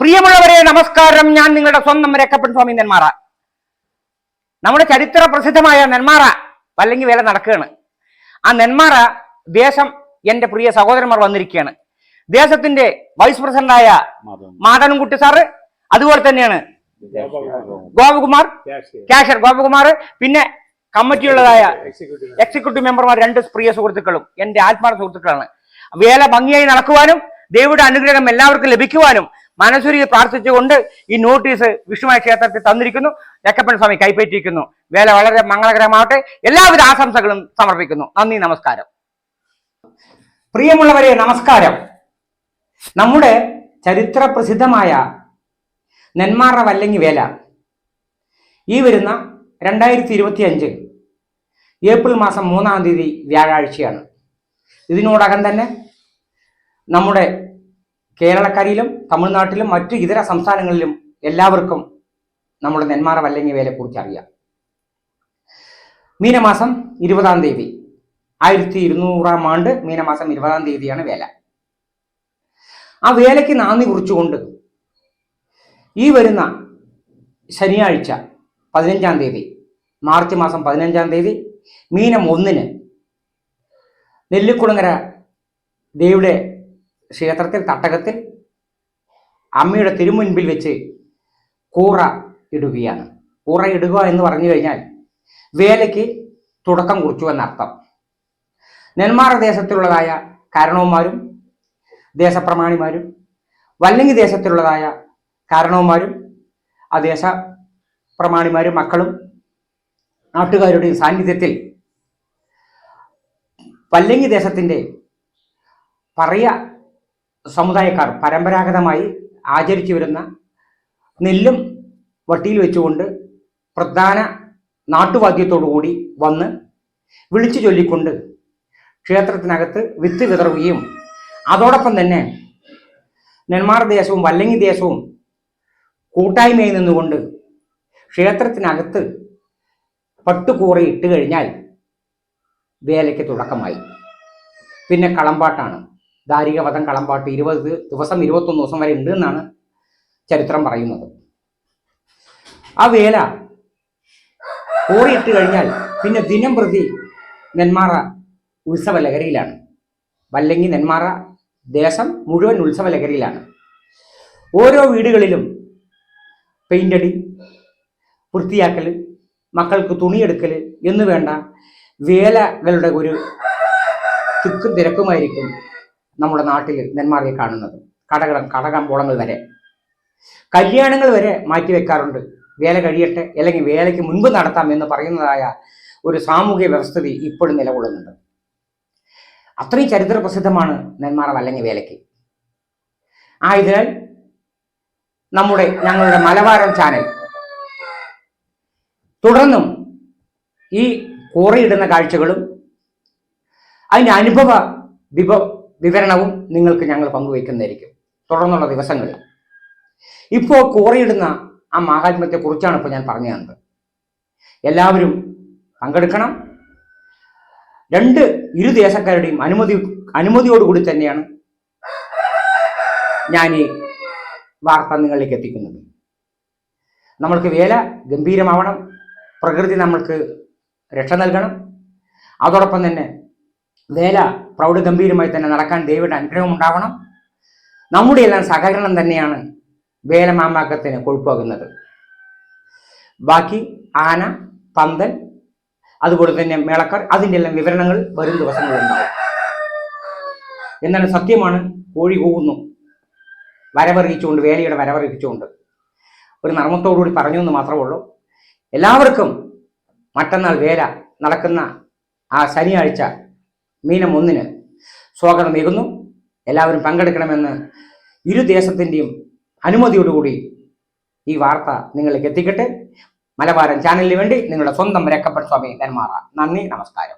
പ്രിയമുള്ളവരെ നമസ്കാരം. ഞാൻ നിങ്ങളുടെ സ്വന്തം രക്കപ്പൻ സ്വാമി നെന്മാറ. നമ്മുടെ ചരിത്ര പ്രസിദ്ധമായ നെന്മാറ അല്ലെങ്കിൽ വേല നടക്കുകയാണ്. ആ നെന്മാറ ദേശം എന്റെ പ്രിയ സഹോദരന്മാർ വന്നിരിക്കുകയാണ്. ദേശത്തിന്റെ വൈസ് പ്രസിഡന്റായ മാധവൻകുട്ടി സാറ് അതുപോലെ തന്നെയാണ് ഗോപകുമാർ. കാഷർ ഗോപകുമാർ പിന്നെ കമ്മിറ്റിയുള്ളതായ എക്സിക്യൂട്ടീവ് മെമ്പർമാർ രണ്ട് പ്രിയ സുഹൃത്തുക്കളും എന്റെ ആത്മാർത്ഥ സുഹൃത്തുക്കളാണ്. വേല ഭംഗിയായി നടക്കുവാനും ദേവിയുടെ അനുഗ്രഹം എല്ലാവർക്കും ലഭിക്കുവാനും മനസ്സുരി പ്രാർത്ഥിച്ചുകൊണ്ട് ഈ നോട്ടീസ് വിഷ്ണുമായ ക്ഷേത്രത്തിൽ തന്നിരിക്കുന്നു. രക്കപ്പൻ സ്വാമി കൈപ്പറ്റിയിരിക്കുന്നു. വേല വളരെ മംഗളകരമാവട്ടെ. എല്ലാവിധ ആശംസകളും സമർപ്പിക്കുന്നു. നന്ദി നമസ്കാരം. പ്രിയമുള്ളവരെ നമസ്കാരം. നമ്മുടെ ചരിത്ര പ്രസിദ്ധമായ നെന്മാറ വല്ലങ്ങി വേല ഈ വരുന്ന രണ്ടായിരത്തി ഇരുപത്തി അഞ്ച് ഏപ്രിൽ മാസം മൂന്നാം തീയതി വ്യാഴാഴ്ചയാണ്. ഇതിനോടകം തന്നെ നമ്മുടെ കേരളക്കരയിലും തമിഴ്നാട്ടിലും മറ്റു ഇതര സംസ്ഥാനങ്ങളിലും എല്ലാവർക്കും നമ്മുടെ നെന്മാറ വല്ലങ്ങി വേലയെക്കുറിച്ച് അറിയാം. മീനമാസം ഇരുപതാം തീയതി. ആയിരത്തി ഇരുന്നൂറാം ആണ്ട് മീനമാസം ഇരുപതാം തീയതിയാണ് വേല. ആ വേലയ്ക്ക് നാന്ദി കുറിച്ചുകൊണ്ട് ഈ വരുന്ന ശനിയാഴ്ച പതിനഞ്ചാം തീയതി മാർച്ച് മാസം പതിനഞ്ചാം തീയതി മീനം ഒന്നിന് നെല്ലിക്കുളങ്ങര ദേവിയുടെ ക്ഷേത്രത്തിൽ തട്ടകത്തിൽ അമ്മയുടെ തിരുമുൻപിൽ വെച്ച് കൂറ ഇടുകയാണ്. കൂറ ഇടുക എന്ന് പറഞ്ഞു കഴിഞ്ഞാൽ വേലയ്ക്ക് തുടക്കം കുറിച്ചു എന്നർത്ഥം. നെന്മാറ ദേശത്തിലുള്ളതായ കാരണവന്മാരും ദേശപ്രമാണിമാരും വല്ലങ്ങി ദേശത്തിലുള്ളതായ കാരണവന്മാരും ആ ദേശ പ്രമാണിമാരും മക്കളും നാട്ടുകാരുടെയും സാന്നിധ്യത്തിൽ വല്ലങ്ങി ദേശത്തിന്റെ പറയ സമുദായക്കാർ പരമ്പരാഗതമായി ആചരിച്ചു വരുന്ന നെല്ലും വട്ടിയിൽ വെച്ചുകൊണ്ട് പ്രധാന നാട്ടുവാദ്യത്തോടുകൂടി വന്ന് വിളിച്ചു ചൊല്ലിക്കൊണ്ട് ക്ഷേത്രത്തിനകത്ത് വിത്ത് വിതറുകയും അതോടൊപ്പം തന്നെ നെന്മാർ ദേശവും വല്ലങ്ങി ദേശവും കൂട്ടായ്മയിൽ നിന്നുകൊണ്ട് ക്ഷേത്രത്തിനകത്ത് പട്ടുകൂറി ഇട്ട് കഴിഞ്ഞാൽ വേലയ്ക്ക് തുടക്കമായി. പിന്നെ കളമ്പാട്ടാണ്. ദാരികവധം കളമ്പാട്ട് ഇരുപത് ദിവസം ഇരുപത്തൊന്ന് ദിവസം വരെ ഉണ്ട് എന്നാണ് ചരിത്രം പറയുന്നത്. ആ വേല കോറിയിട്ട് കഴിഞ്ഞാൽ പിന്നെ ദിനം പ്രതി നെന്മാറ ഉത്സവ ലഹരിയിലാണ് വല്ലെങ്കിൽ നെന്മാറ ദേശം മുഴുവൻ ഉത്സവ ലഹരിയിലാണ് ഓരോ വീടുകളിലും പെയിന്റടി വൃത്തിയാക്കൽ മക്കൾക്ക് തുണിയെടുക്കൽ എന്ന് വേണ്ട വേലകളുടെ ഒരു തിക്കും തിരക്കുമായിരിക്കും നമ്മുടെ നാട്ടിൽ നെന്മാറിൽ കാണുന്നത്. കടകൾ കടകമ്പോളങ്ങൾ വരെ. കല്യാണങ്ങൾ വരെ മാറ്റി വെക്കാറുണ്ട്. വേല കഴിയട്ടെ അല്ലെങ്കിൽ വേലയ്ക്ക് മുൻപ് നടത്താം എന്ന് പറയുന്നതായ ഒരു സാമൂഹ്യ വ്യവസ്ഥിതി ഇപ്പോഴും നിലകൊള്ളുന്നുണ്ട്. അത്രയും ചരിത്ര പ്രസിദ്ധമാണ് നെന്മാറ വല്ലങ്ങി വേലയ്ക്ക്. ആയതിനാൽ നമ്മുടെ ഞങ്ങളുടെ മലബാരം ചാനൽ തുടർന്നും ഈ കോറിയിടുന്ന കാഴ്ചകളും അതിന്റെ അനുഭവ വിഭ വിവരണവും നിങ്ങൾക്ക് ഞങ്ങൾ പങ്കുവയ്ക്കുന്നതായിരിക്കും. തുടർന്നുള്ള ദിവസങ്ങളിൽ. ഇപ്പോൾ കോറിയിടുന്ന ആ മഹാത്മ്യത്തെ കുറിച്ചാണ് ഇപ്പോൾ ഞാൻ പറഞ്ഞു തന്നത്. എല്ലാവരും പങ്കെടുക്കണം. രണ്ട് ഇരു ദേശക്കാരുടെയും അനുമതി അനുമതിയോടുകൂടി തന്നെയാണ് ഞാൻ ഈ വാർത്ത നിങ്ങളിലേക്ക് എത്തിക്കുന്നത്. നമ്മൾക്ക് വേല ഗംഭീരമാവണം. പ്രകൃതി നമ്മൾക്ക് രക്ഷ നൽകണം. അതോടൊപ്പം തന്നെ വേല പ്രൗഢഗംഭീരമായി തന്നെ നടക്കാൻ ദൈവയുടെ അനുഗ്രഹം ഉണ്ടാവണം. നമ്മുടെ എല്ലാം സഹകരണം തന്നെയാണ് വേല മാമാക്കത്തിന് കൊഴുപ്പാകുന്നത്. ബാക്കി ആന പന്തൽ അതുപോലെ തന്നെ മേളക്കാർ അതിന്റെ എല്ലാം വിവരണങ്ങൾ വരും ദിവസങ്ങളിൽ ഉണ്ടാവും എന്നാൽ സത്യമാണ് കോഴി പോകുന്നു വരവറിയിച്ചുകൊണ്ട് വേലയുടെ വരവറിയിച്ചുകൊണ്ട്. ഒരു നർമ്മത്തോടുകൂടി പറഞ്ഞു എന്ന് മാത്രമേ ഉള്ളൂ. എല്ലാവർക്കും മറ്റന്നാൾ വേല നടക്കുന്ന ആ ശനിയാഴ്ച മീനം ഒന്നിന് സ്വാഗതം ഏകുന്നു. എല്ലാവരും പങ്കെടുക്കണമെന്ന് ഇരു ദേശത്തിന്റെയും അനുമതിയോടുകൂടി ഈ വാർത്ത നിങ്ങളിലേക്ക് എത്തിക്കട്ടെ. മലബാരൻ ചാനലിന് വേണ്ടി നിങ്ങളുടെ സ്വന്തം രക്കപ്പൻ സ്വാമി നെന്മാറ നന്ദി നമസ്കാരം.